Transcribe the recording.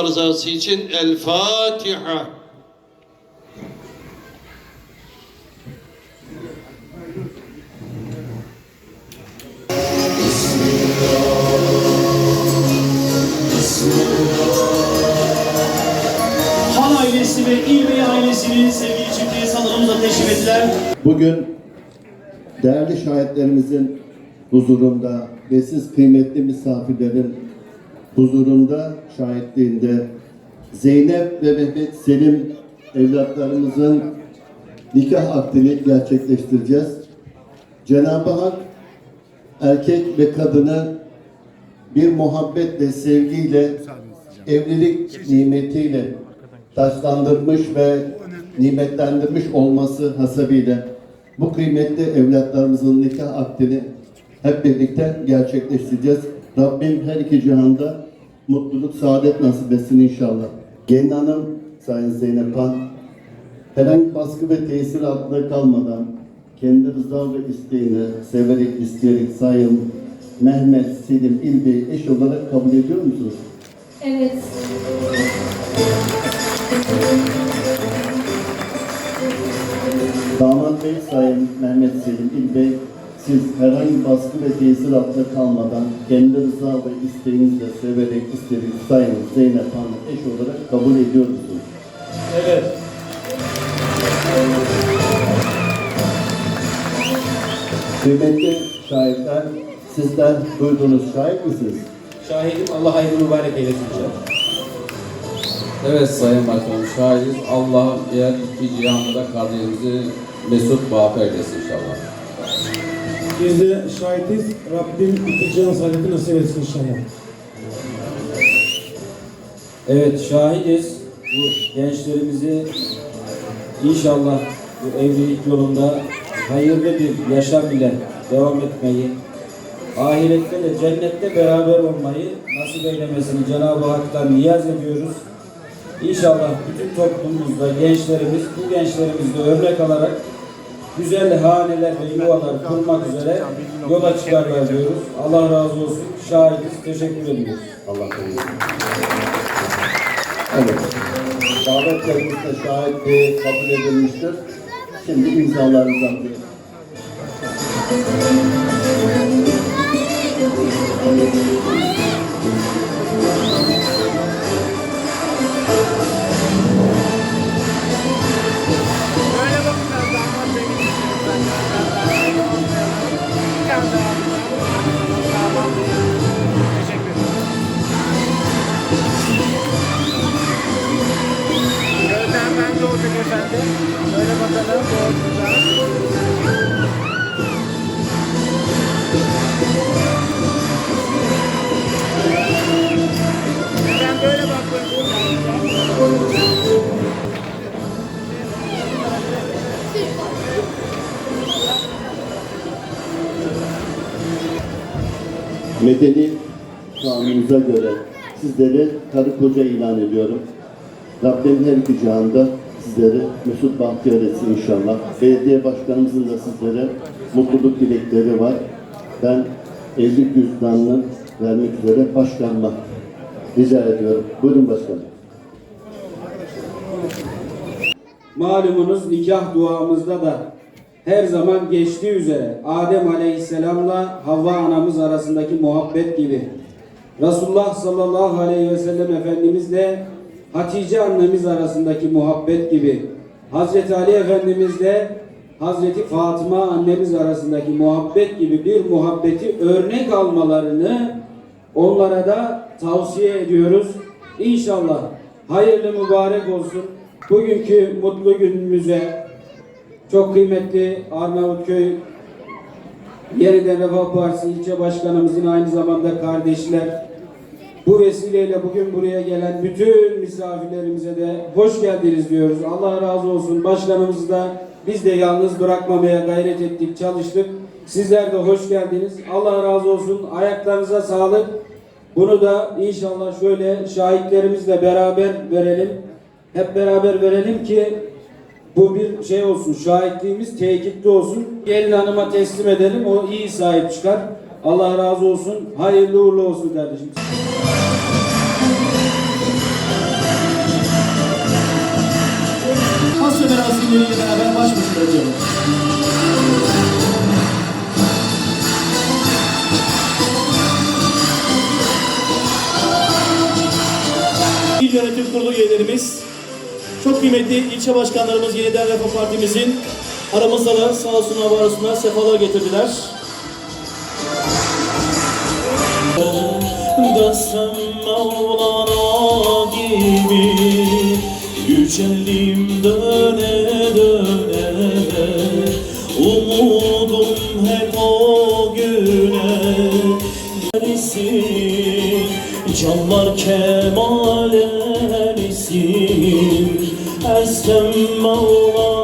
Allah rızası için El Fatiha. Han ailesi ve İlbey ailesinin sevgili çiftliği salonumuza teşrif ettiler. Bugün değerli şahitlerimizin huzurunda ve siz kıymetli misafirlerin huzurunda, şahitliğinde Zeynep ve Mehmet Selim evlatlarımızın nikah akdini gerçekleştireceğiz. Cenab-ı Hak erkek ve kadını bir muhabbetle, sevgiyle, evlilik nimetiyle taşlandırmış ve nimetlendirmiş olması hasebiyle bu kıymetli evlatlarımızın nikah akdini hep birlikte gerçekleştireceğiz. Rabbim her iki cihanda mutluluk, saadet nasip etsin inşallah. Gelin Hanım, Sayın Zeynep Han, herhangi baskı ve tesir altında kalmadan kendi rıza ve isteğini severek, isteyerek Sayın Mehmet Selim İlbey'i eş olarak kabul ediyor musunuz? Evet. Damat Bey, Sayın Mehmet Selim İlbey, siz herhangi baskı ve tesir altında kalmadan kendi rıza ve isteğinizle severek, isteyerek Sayın Zeynep Hanım eş olarak kabul ediyor musunuz? Evet. Kıymetli şahitler, sizler duyduğunuz şahit misiniz? Şahidim Allah hayırlı mübarek eylesin inşallah. Evet Sayın Başkanım şahidiz. Allah'ım diğer iki cihanda da kardeşimizi mesut bağır eylesin inşallah. Biz de şahitiz. Rabbim iki can saadeti nasip etsin inşallah. Evet şahidiz. Bu gençlerimizi inşallah bu evlilik yolunda hayırlı bir yaşam ile devam etmeyi, ahirette de cennette beraber olmayı nasip eylemesini Cenab-ı Hak'tan niyaz ediyoruz. İnşallah bütün toplumumuzda gençlerimiz, bu gençlerimizde örnek alarak güzel haneler ve yuvalar kurmak üzere yola çıkarlar diyoruz. Allah razı olsun. Şahidiz. Teşekkür ediyoruz. Allah kabul etsin. Evet. Davetlerimiz de şahitliği kabul edilmiştir. Şimdi imzalarınızı alayım. Efendim. Böyle bakalım. Doğru Ben böyle bakıyorum. Medeni kanunumuza göre sizleri karı koca ilan ediyorum. Rabbim her iki cihanda sizleri mesut bahtiyar etsin inşallah. Belediye başkanımızın da sizlere mutluluk dilekleri var. Ben evlilik cüzdanını vermek üzere başkanıma rica ediyorum. Buyurun başkanım. Malumunuz nikah duamızda da her zaman geçtiği üzere Adem Aleyhisselam'la Havva anamız arasındaki muhabbet gibi Resulullah sallallahu aleyhi ve sellem Efendimizle Hatice annemiz arasındaki muhabbet gibi Hazreti Ali Efendimizle Hazreti Fatıma annemiz arasındaki muhabbet gibi bir muhabbeti örnek almalarını onlara da tavsiye ediyoruz. İnşallah hayırlı mübarek olsun. Bugünkü mutlu günümüze çok kıymetli Arnavutköy Yeniden Refah Partisi ilçe başkanımızın aynı zamanda kardeşler bu vesileyle bugün buraya gelen bütün misafirlerimize de hoş geldiniz diyoruz. Allah razı olsun. Başkanımızı da biz de yalnız bırakmamaya gayret ettik, çalıştık. Sizler de hoş geldiniz. Allah razı olsun. Ayaklarınıza sağlık. Bunu da inşallah şöyle şahitlerimizle beraber verelim. Hep beraber verelim ki bu bir şey olsun, şahitliğimiz tekitli olsun. Gelin hanıma teslim edelim, o iyi sahip çıkar. Allah razı olsun, hayırlı uğurlu olsun kardeşim. Merasimleriyle beraber baş başa bırakıyorum. İl Yönetim Kurulu üyelerimiz, çok kıymetli ilçe başkanlarımız Yeniden Refah Partimizin aramızda da sağ olsunlar var olsunlar sefalar getirdiler. Da sen Mevlana gibi Yücelim döne Umudum hep o güne. Erisin Canlar kemal erisin Ersem Mevlana